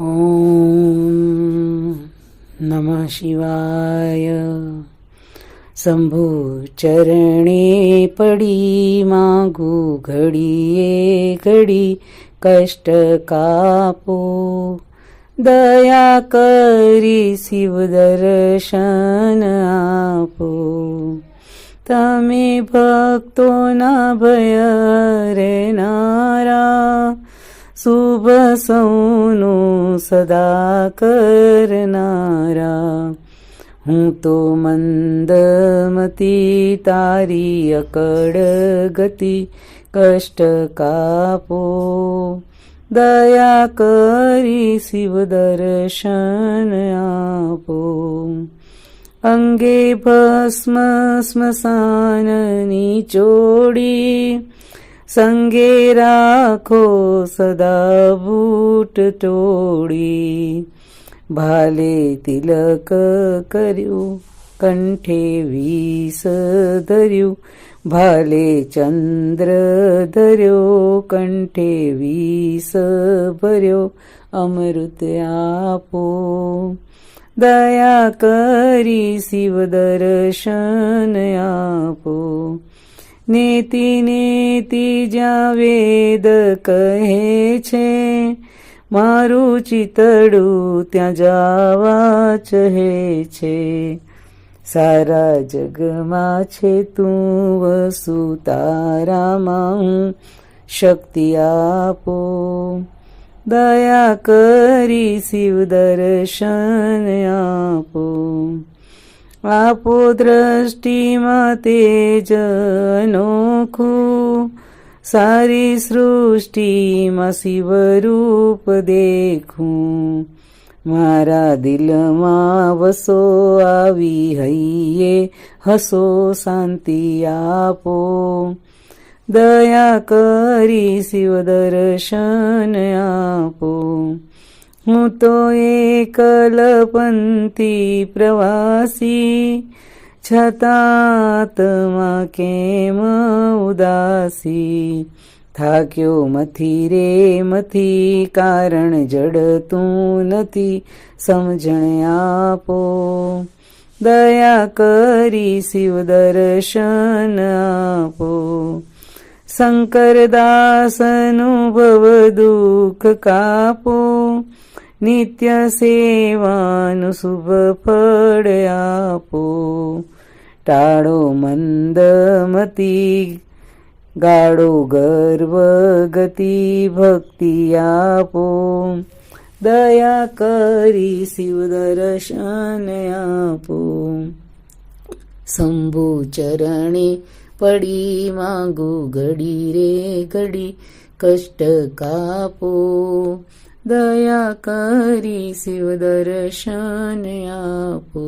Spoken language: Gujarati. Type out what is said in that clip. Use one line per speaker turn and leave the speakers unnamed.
ॐ नमः शिवाय। शंभू चरणे पडी मागू घडीये घडी कष्ट कापो। दया करी शिवदर्शन आपो। तमे भक्तो ना भय रे ना શુભ સૌનું સદા કરનારા હું તો મંદમતી તારી અકડ ગતિ કષ્ટ કાપો. દયા કરી શિવ દર્શન આપો. અંગે ભસ્મ સ્મશાનની ચોડી સંગે રાખો સદા બૂટ તોડી. ભાલે તિલક કર્યું, કંઠે વીસ ધર્યું. ભાલે ચંદ્ર ધર્યો, કંઠે વીસ ભર્યો. અમૃત આપો. દયા કરી શિવ દર્શન આપો. નેતિ નીતિ જ્યાં વેદ કહે છે. મારું ચિતડું ત્યાં જાવા ચહે છે. સારા જગમાં છે તું વસુ તારામાં શક્તિ આપો. દયા કરી શિવ દર્શન આપો. આપો દ્રષ્ટિમાં તેજ અનોખું સારી સૃષ્ટિમાં શિવરૂપ દેખું. મારા દિલમાં વસો આવી હૈયે, હસો શાંતિ આપો. દયા કરી શિવ દર્શન આપો. હું તો એકલપંથી પ્રવાસી છતાં તમા કેમ ઉદાસી? થાક્યો મથી રે મથી, કારણ જડતું નથી, સમજણ આપો. દયા કરી શિવ દર્શન આપો. શંકરદાસનું અનુભવ દુઃખ કાપો. નિત્ય સેવાનું શુભ ફળ આપો ટાળો મંદમતી ગાળો ગર્વ ગતિ ભક્તિ આપો દયા કરી શિવ દર્શન આપો શંભુ ચરણે પડી માંગુ ઘડી રે ઘડી કષ્ટ કાપો દયા કરી શિવ દર્શન આપો.